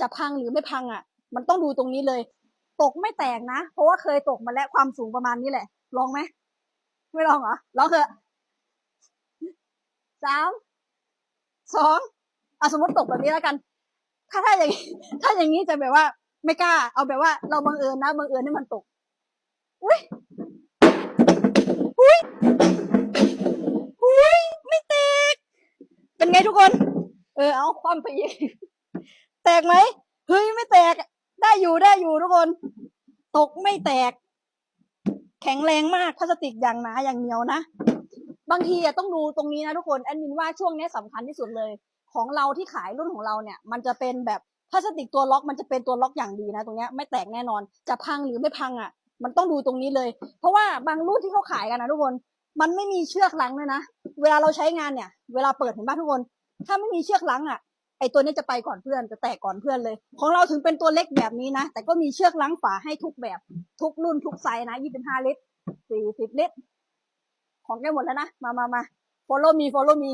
จะพังหรือไม่พังอะ มันต้องดูตรงนี้เลย ตกไม่แตกนะ เพราะว่าเคยตกมาแล้วความสูงประมาณนี้แหละ ลองไหม ไม่ลองเหรอ ลองเถอะสามสองอะสมมติตกแบบนี้แล้วกัน ถ้าถ้าอย่างนี้ถ้าอย่างนี้จะแบบว่า ไม่กล้า เอาแบบว่า เราบังเอิญนะบังเอิญให้มันตก อุ้ยอุ้ยอุ้ยไม่แตกเป็นไงทุกคน เออเอาความไปอีก ตกไหมเฮ้ยไม่แตก ได้อยู่ได้อยู่ทุกคน ตกไม่แตก แข็งแรงมากพลาสติกอย่างหนาอย่างเหนียวนะบางทีอะต้องดูตรงนี้นะทุกคนแอดมินว่าช่วงนี้สำคัญที่สุดเลย ของเราที่ขายรุ่นของเราเนี่ย มันจะเป็นแบบพลาสติกตัวล็อกมันจะเป็นตัวล็อกอย่างดีนะ ตรงเนี้ยไม่แตกแน่นอน จะพังหรือไม่พังอะมันต้องดูตรงนี้เลย เพราะว่าบางรุ่นที่เขาขายกันนะทุกคน มันไม่มีเชือกลังเลยนะ เวลาเราใช้งานเนี่ย เวลาเปิดเห็นบ้านทุกคน ถ้าไม่มีเชือกลังอะ ไอตัวนี้จะไปก่อนเพื่อนจะแตกก่อนเพื่อนเลย ของเราถึงเป็นตัวเล็กแบบนี้นะ แต่ก็มีเชือกล้างฝาให้ทุกแบบทุกรุ่นทุกไซส์นะยี่สิบห้าลิตรสี่สิบลิตร ของแกหมดแล้วนะ มามามา follow me follow me